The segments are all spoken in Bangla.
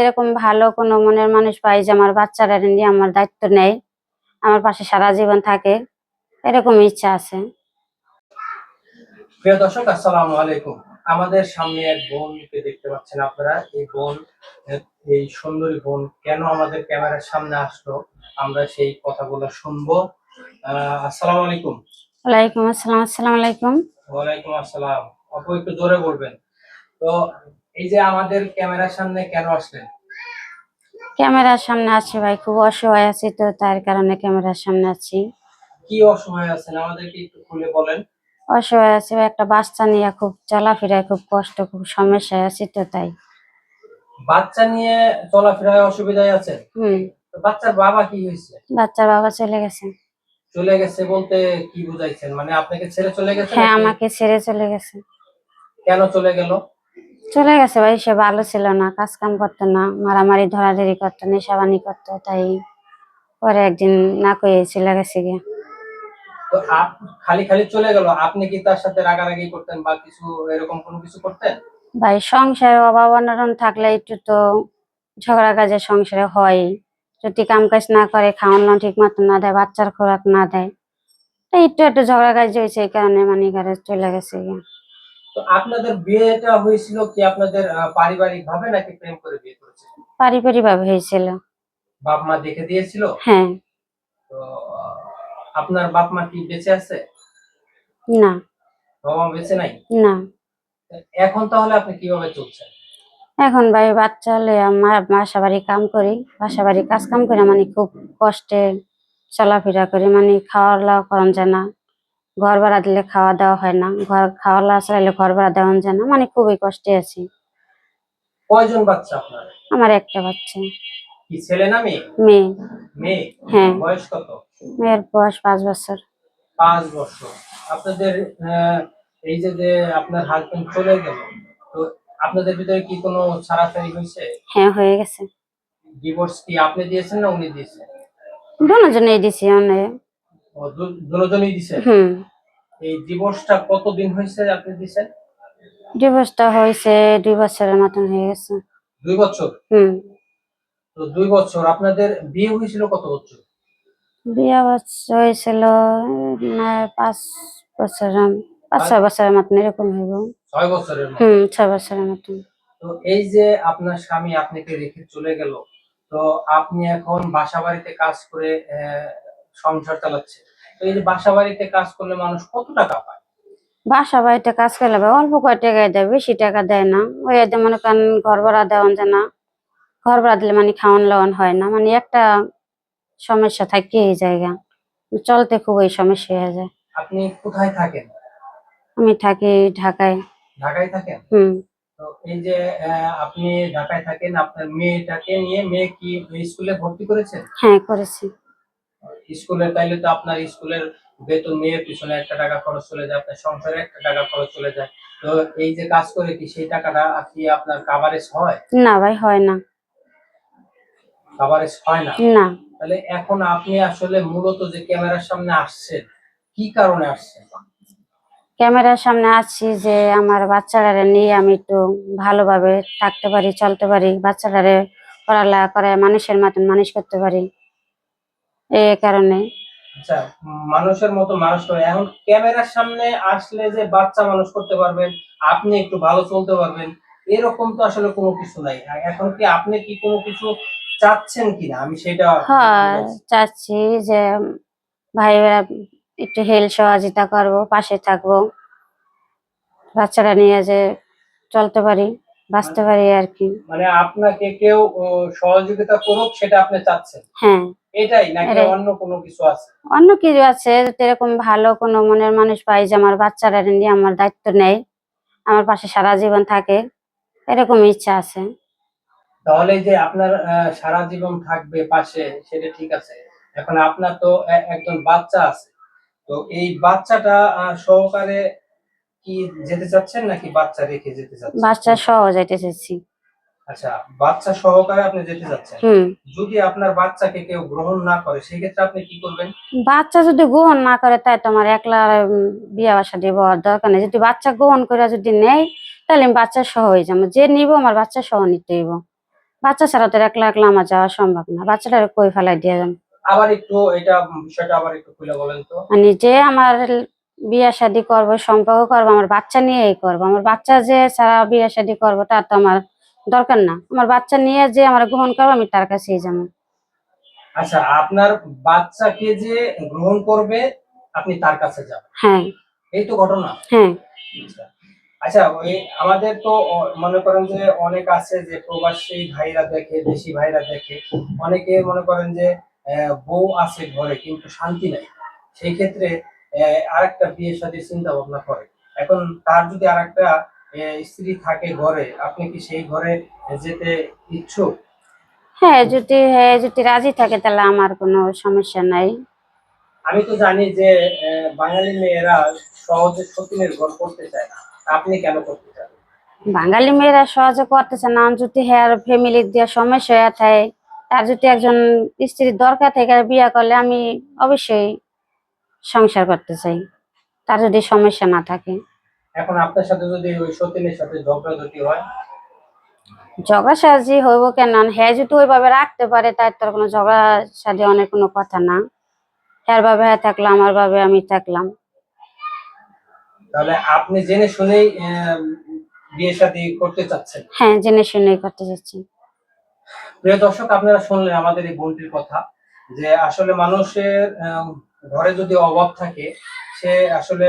এরকম ভালো কোনো মনের মানুষ পাই যে আমার বাচ্চারা নিয়ে আমার দায়িত্ব নেয় আমার পাশে সারা জীবন থাকে এরকম ইচ্ছা আছে। প্রিয় দর্শক আসসালামু আলাইকুম। আমাদের সামনে এক বোনকে দেখতে পাচ্ছেন আপনারা। এই বোন এই সুন্দরী বোন কেন আমাদের ক্যামেরার সামনে আসলো আমরা সেই কথাগুলো শুনব। আসসালামু আলাইকুম। ওয়ালাইকুম আসসালাম আসসালামু আলাইকুম। ওয়ালাইকুম আসসালাম। আপু একটু জোরে বলবেন। তো এই যে আমাদের ক্যামেরার সামনে কেন আসলেন? ক্যামেরার সামনে আছি ভাই খুব অসহায় আছি তো তার কারণে ক্যামেরার সামনে আছি। কি অসময় আছেন? আমাদেরকে একটু খুলে বলেন। অসহায় আছি ভাই, একটা বাচ্চা নিয়ে খুব চলাফেরায় খুব কষ্ট খুব সমস্যায় আছি তো তাই। বাচ্চা নিয়ে চলাফেরায় অসুবিধায় আছেন? হুম। বাচ্চার বাবা কি হয়েছে? বাচ্চার বাবা চলে গেছে। চলে গেছে বলতে কি বুঝাইছেন? মানে আপনাকে ছেড়ে চলে গেছে হ্যাঁ আমাকে ছেড়ে চলে গেছে। কেন চলে গেল? চলে গেছে ভাই সে ভালো ছিল না কাজ কাম করতো না মারামারি ধরাধরি করতো নেশাবানি করতো তাই পরে একদিন না কয়ে চলে গেছে গিয়ে। তো আপ- খালি খালি চলে গেল আপনি কি তার সাথে রাগারাগি করতেন বা কিছু এরকম কোনো কিছু করতেন? ভাই সংসারে অভাব অনটন থাকলে একটু তো ঝগড়া কাজে সংসারে হয়। যদি কাম কাজ না করে খাওয়ানো ঠিক মতো না দেয় বাচ্চার খোরাক না দেয় একটু একটু ঝগড়া কাজ হয়েছে এই কারণে মানে ঘরে চলে গেছে গিয়ে। তো আপনাদের বিয়েটা হয়েছিল কি আপনাদের পারিবারিক ভাবে নাকি প্রেম করে বিয়ে করেছিলেন পারিবারিক ভাবে হয়েছিল। বাপ মা দেখে দিয়েছিল? হ্যাঁ। তো আপনার বাপ মা কি বেঁচে আছে? না। বাবা বেঁচে নাই? না। এখন তাহলে আপনি কীভাবে চলছেন? এখন ভাই বাচ্চা হলে আমার বাসা বাড়ি কাম করি। বাসা বাড়ি কাজ কাম করে মানে খুব কষ্টে চলাফেরা করি। মানে খাওয়া দাওয়া করান যায় না। ঘর ভাড়া দিলে খাওয়া দাওয়া হয় না। ঘর খাওয়া চাইলে ঘর ভাড়া দেওয়া যায় না। মানে খুবই কষ্টে আছি। কয়জন বাচ্চা আপনার? আমার একটা বাচ্চা। কি ছেলে না মেয়ে? মেয়ে। মেয়ে? হ্যাঁ। বয়স কত? মেয়ের বয়স পাঁচ বছর। পাঁচ বছর। আপনাদের এই যে যে আপনার হাজবেন্ড চলে গেল তো আপনাদের ভিতরে কি কোনো ছাড়াছাড়ি হয়েছে? হ্যাঁ হয়ে গেছে। ডিভোর্স কি আপনি দিয়েছেন না উনি দিয়েছেন? দুজনেই দিছি অনেক। দুজনেই দিয়েছেন হুম। এই ডিভোর্সটা কতদিন হয়েছে আপনি দিয়েছেন ডিভোর্সটা হয়েছে দুই বছরের মতন হয়ে গেছে। দুই বছর? হুম। তো দুই বছর। আপনাদের বিয়ে হয়েছিল কত বছর? বিয়া বছর হয়েছিল পাঁচ বছর পাঁচ ছয় বছরের মতন এরকম হইব। ছয় বছরের হুম ছয় বছরের মতন। তো এই যে আপনার স্বামী আপনাকে রেখে চলে গেল তো আপনি এখন বাসা বাড়িতে কাজ করে সংসার চালাচ্ছে। তো এই যে বাসা বাড়িতে কাজ করলে মানুষ কত টাকা পায়? বাসা বাড়িতে কাজ করলে অল্প কয় টাকায় দেয় বেশি টাকা দেয় না। ওই এতে মনে করেন ঘর ভাড়া দেওয়ান যায় না। ঘর ভাড়া দিলে মানে খাওয়ান লওয়ান হয় না। মানে একটা সমস্যা থাকে এই জায়গা। চলতে খুবই সমস্যা হয়ে যায়। আপনি কোথায় থাকেন? আমি থাকি ঢাকায়। ঢাকায় থাকেন? হুম। তো এই যে আপনি ঢাকায় থাকেন আপনার মেয়েটাকে নিয়ে মেয়ে কি স্কুলে ভর্তি করেছেন? হ্যাঁ করেছি। স্কুলের তাইলে তো আপনার স্কুলের বেতন মেয়ের পিছনে একটা টাকা খরচ চলে যায় আপনার সংসারে একটা টাকা খরচ চলে যায়। তো এই যে কাজ করে কি সেই টাকাটা কি আপনার কাভারেজ হয়? না ভাই হয় না। কাভারেজ হয় না? না। তাহলে এখন আপনি আসলে মূলত যে ক্যামেরার সামনে আসছেন কি কারণে আসছেন? ক্যামেরার সামনে আছি যে আমার বাচ্চাটারে নিয়ে আমি একটু ভালোভাবে থাকতে পারি চলতে পারি বাচ্চাটারে পড়ালেখা করে মানুষের মতন মানুষ করতে পারি। এই কারণে। আচ্ছা মানুষের মতো মানুষ করে এখন ক্যামেরার সামনে আসলে যে বাচ্চা মানুষ করতে পারবেন আপনি একটু ভালো চলতে পারবেন এরকম তো আসলে কোনো কিছু নাই। এখন কি আপনি কি কোনো কিছু চাচ্ছেন কিনা? আমি সেটা হ্যাঁ চাচ্ছি যে ভাইয়েরা একটু হেল্প সহযোগিতা করব পাশে থাকব বাচ্চারা নিয়ে যে চলতে পারি। বাঁচতে পারি আর কি। মানে আপনাকে কেউ সহযোগিতা করুক সেটা আপনি চাচ্ছেন? হ্যাঁ। এটাই নাকি অন্য কোনো কিছু আছে? অন্য কিছু আছে এরকম ভালো কোনো মনের মানুষ পাই যে আমার বাচ্চারা নিয়ে আমার দায়িত্ব নেয় আমার পাশে সারা জীবন থাকে এরকম ইচ্ছা আছে। তাহলে যে আপনার সারা জীবন থাকবে পাশে সেটা ঠিক আছে। এখন আপনার তো একজন বাচ্চা আছে। তো এই বাচ্চাটা সহকারে কি যেতে চাচ্ছেন নাকি বাচ্চা রেখে যেতে চাচ্ছেন? বাচ্চা সহ যাইতে চাচ্ছি। আচ্ছা বাচ্চা সহকারে আপনি যেতে যদি আপনার বাচ্চাকে কেউ গ্রহণ না করে সেক্ষেত্রে আপনি কি করবেন? বাচ্চা যদি গ্রহণ না করে তাই তোমার একলা বিয়ে বাসা দিব আর দরকার নেই। যদি বাচ্চা গ্রহণ করে যদি নেই তাহলে আমি বাচ্চা সহ হয়ে যাব। যে নিব আমার বাচ্চা সহ নিতে হইব। বাচ্চা ছাড়া তো একলা একলা আমার যাওয়া সম্ভব না। বাচ্চাটা কই ফেলাই দিয়ে যান আবার একটু এটা বিষয়টা আবার একটু খুলে বলেন তো। মানে যে আমার বিয়ে শাদি করব সম্পর্ক করব আমার বাচ্চা নিয়েই করব। আমার বাচ্চা যে ছাড়া বিয়ে শাদি করব তার তো আমার দরকার না। আমার বাচ্চা নিয়ে যে আমার গ্রহণ করব আমি তার কাছেই যাব। আচ্ছা আপনার বাচ্চাকে যে গ্রহণ করবে আপনি তার কাছে যাবেন। হ্যাঁ। এই তো ঘটনা। হ্যাঁ। আচ্ছা। ওই আমাদের তো মনে করেন যে অনেক আছে যে প্রবাসী ভাইরা দেখে দেশি ভাইরা দেখে। অনেকে মনে করেন যে বউ আছে ঘরে কিন্তু শান্তি নাই। সেই ক্ষেত্রে আরেকটা বিয়ে সাথে চিন্তা ভাবনা করে। এখন তার যদি আরেকটা স্ত্রী থাকে ঘরে আপনি কি সেই ঘরে যেতে ইচ্ছুক? হ্যাঁ যদি হ্যাঁ যদি রাজি থাকে তাহলে আমার কোনো সমস্যা নাই। আমি তো জানি যে বাঙালি মেয়েরা সহজে সতীনের ঘর করতে চায় না। আপনি কেন করতে চান? বাঙালি মেয়েরা সহজে করতেছে না। যদি হ্যাঁ ফ্যামিলি দিয়ে সমস্যা হয়ে থাকে তার যদি একজন স্ত্রীর দরকার থাকে বিয়ে করলে আমি অবশ্যই সংসার করতে চাই। তার যদি সমস্যা না থাকে। এখন আপনার সাথে যদি ওই সতীনের সাথে ঝগড়াঝাটি হয়? ঝগড়া সাজি হইব কেন? হ্যাঁ যদি ওইভাবে রাখতে পারে তার তোর কোনো ঝগড়া সাজি অনেক কোনো কথা না। হ্যার ভাবে হ্যাঁ থাকলাম আমার ভাবে আমি থাকলাম। তাহলে আপনি জেনে শুনেই বিয়ে শাদী করতে চাচ্ছেন? হ্যাঁ জেনে শুনেই করতে যাচ্ছি প্রিয় দর্শক আপনারা শুনলেন আমাদের এই বোনটির কথা যে আসলে মানুষের ঘরে যদি অভাব থাকে সে আসলে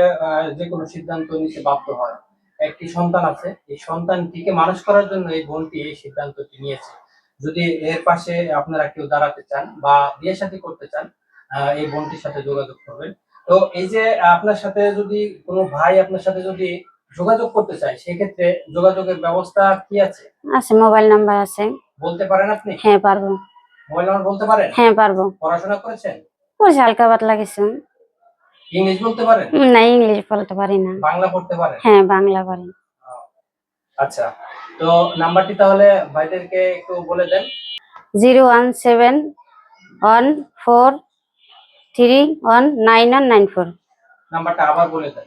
যে কোনো সিদ্ধান্ত নিতে বাধ্য হয়। একটি সন্তান আছে এই সন্তানটিকে মানুষ করার জন্য এই বোনটি এই সিদ্ধান্তটি নিয়েছে। যদি এর পাশে আপনারা কেউ দাঁড়াতে চান বা বিয়ে সাথে করতে চান এই বোনটির সাথে যোগাযোগ করবেন। তো এই যে আপনার সাথে যদি কোনো ভাই আপনার সাথে যদি যোগাযোগ করতে চায় সেক্ষেত্রে যোগাযোগের ব্যবস্থা কি আছে? আছে মোবাইল নাম্বার আছে। বলতে পারেন আপনি? হ্যাঁ পারব। মোবাইল নাম্বার বলতে পারেন? হ্যাঁ পারব। পড়াশোনা করেছেন? পড়ছি হালকা পাতলা কিছু। ইংলিশ বলতে পারেন না ইংলিশ বলতে পারি না। বাংলা পড়তে পারেন হ্যাঁ বাংলা পারি। আচ্ছা। তো নাম্বারটি তাহলে ভাইদেরকে একটু বলে দেন। Zero one seven one four three one nine one nine four. নাম্বারটা আবার বলে দেন।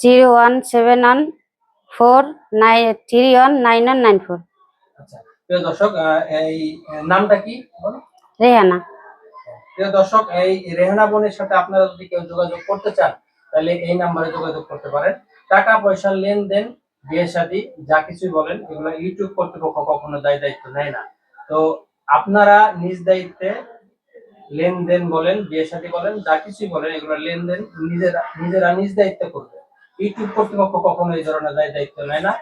Zero one seven one four nine three one nine one nine four. আচ্ছা। প্রিয় দর্শক এই নামটা কি? রেহানা। প্রিয় দর্শক, এই রেহানা বোনের সাথে আপনারা যদি কেউ যোগাযোগ করতে চান, তাহলে এই নাম্বারে যোগাযোগ করতে পারেন। টাকা পয়সার লেনদেন, বিয়ে শাদী, যা কিছুই বলেন, এগুলো ইউটিউব কর্তৃপক্ষ কখনো দায় দায়িত্ব নেয় না। তো আপনারা নিজ দায়িত্বে লেনদেন বলেন, বিয়ে শাদী বলেন, যা কিছুই বলেন, এগুলো লেনদেন নিজেরা নিজেরা নিজ দায়িত্বে করবে। ইউটিউব কর্তৃপক্ষ কখনো এই ধরনের দায় দায়িত্ব নেয় না।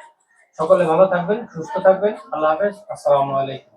সকলে ভালো থাকবেন, সুস্থ থাকবেন। আল্লাহ হাফেজ। আসসালামু আলাইকুম।